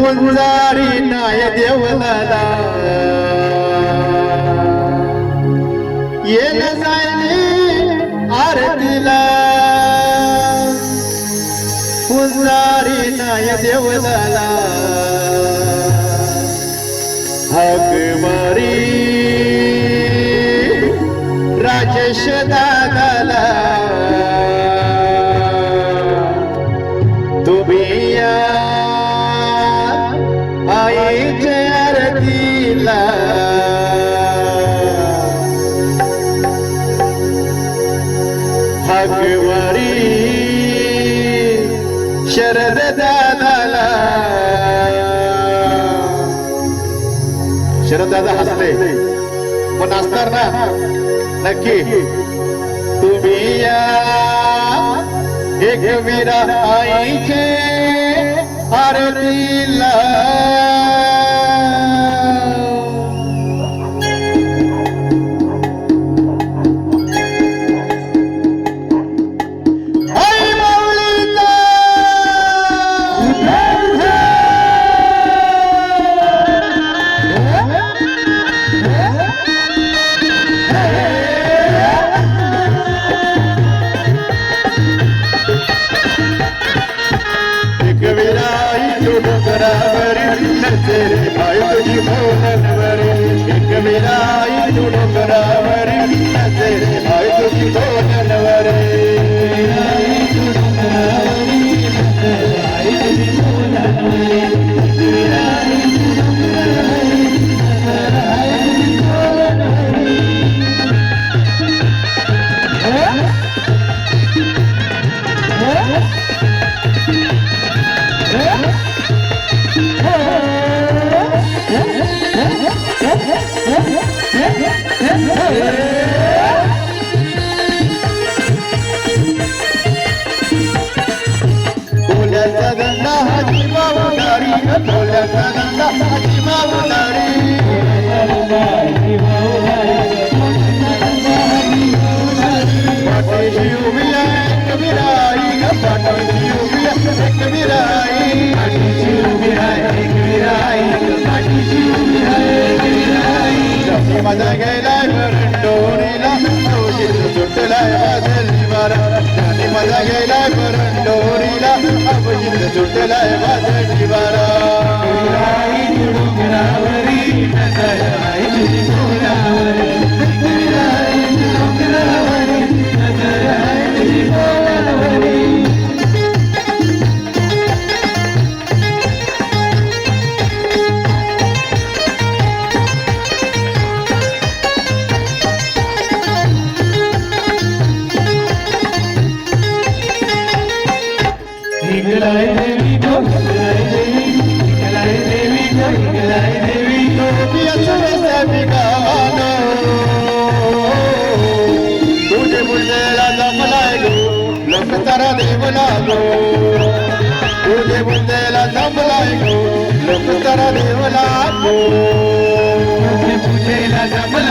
पुजारी नाय देवलाला. येन जायने आरतीला. पुजारी नाय देवलाला. हाक मारी राजेश दादाला. शरददादा हसले. पण असणार ना? नक्की. तुम्ही या. एक विरा आईचे आरतीला. ઢોલ તરંગ હાથીમાં ઉડાડી औषध सुटलाय वाजली निकलाय देवी गो निकलाय देवी निकलाय गो तुझे मुंडेला जमलाय गो लोक तारा देवला तुझे जमलाय गो लोक तुझे पूजेला जमलाय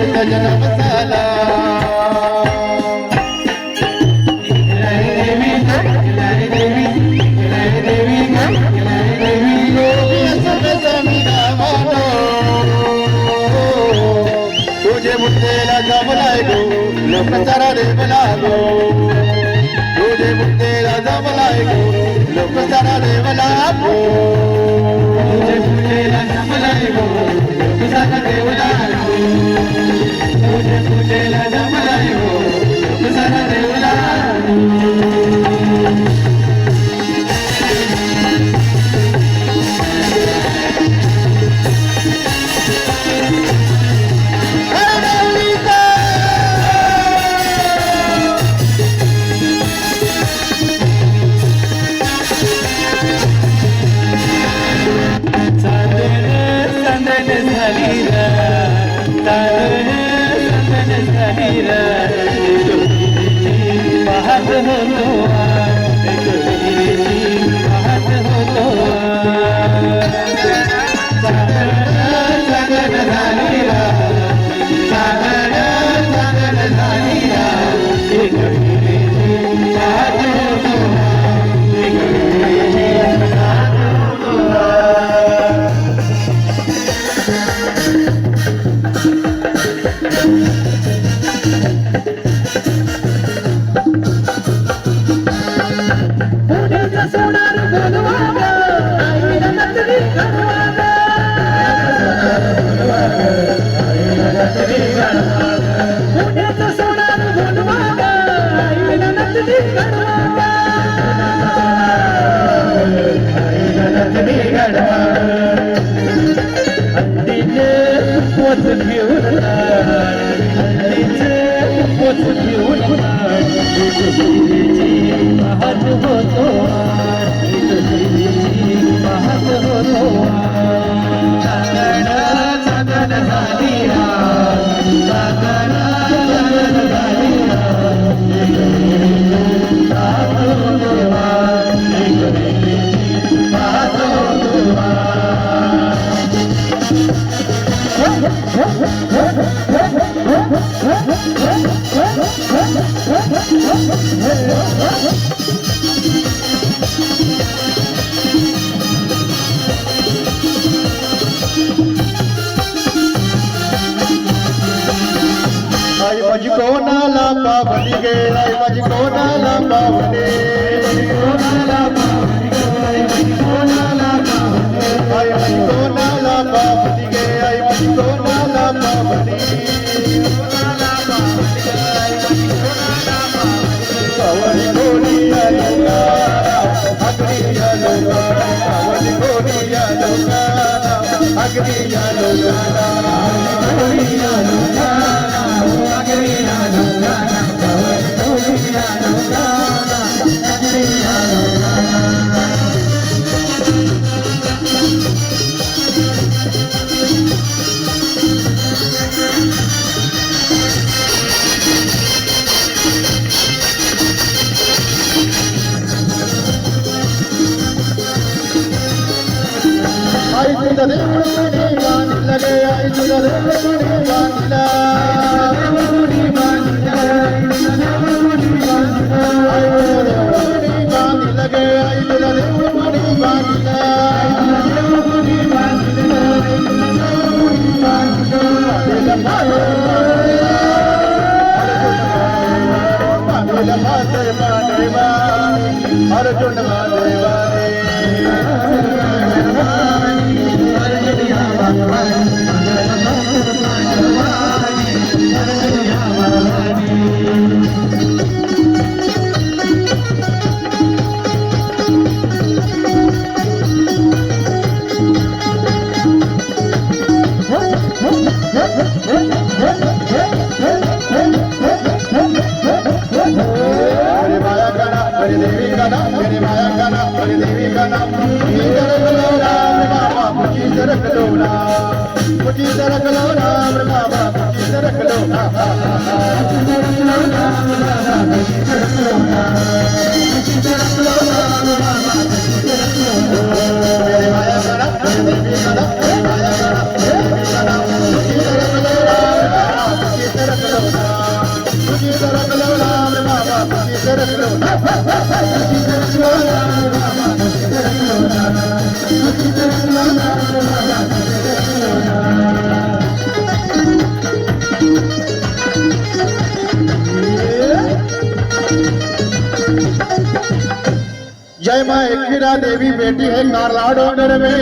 तुझे तुझ जनाव झाला निकलाय देवी गो गो गो तुझे मुक्तेला जमला गो लोक सारा देवला गो तुझे मुक्तेला जमला गो लोक सारा देवला गो तुझे मुक्तेला जमला गो लोक सारा देवला आई माझी कोणाला पावली गे आई माझी कोणाला पावले कोणाला पावली आई माझी कोणाला पावली गे आई माझी कोणाला पावली पावली कोणी आलो का अगदी आलो का पावली कोणी आलो का का नाम मेरी माया का नाम मेरी देवी का नाम मुझी तरक लो राम बाबा मुझी तरक लो राम मुझी तरक लो राम बाबा मुझी तरक लो राम जय माँ एकवीरा देवी बेटी है कारला डोंगर में।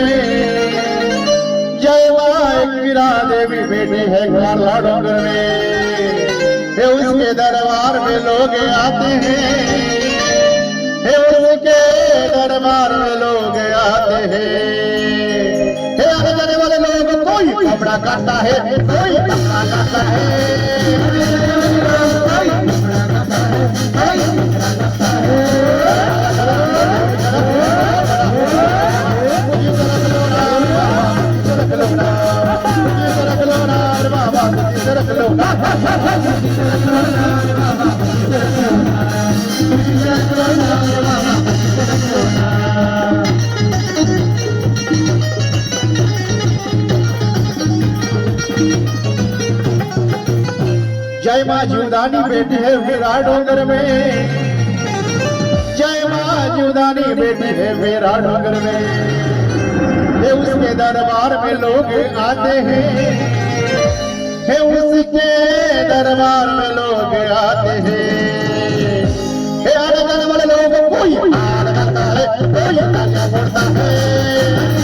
जय माँ एकवीरा देवी बेटी है कारला डोंगर में। उसके दरबार में लोग आते हैं। दरबार में लोग आते हैं हे आने जाने वाले लोग कोई कपड़ा काटता है कोई कपड़ा काटता है माँ जीवदानी बेटी है मेरा डोंगर में। जय माँ जुदानी बेटी है मेरा डोंगर में। हे उसके दरबार में लोग आते हैं। हे उसके दरबार में लोग आते हैं। हे आने जाने वाले लोग कोई आड़ करता है, कोई तालियाँ फोड़ता है।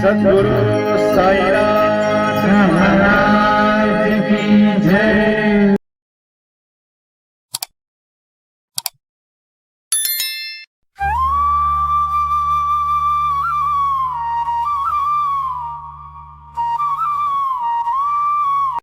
सद्गुरु साईनाथ महाराज की जय।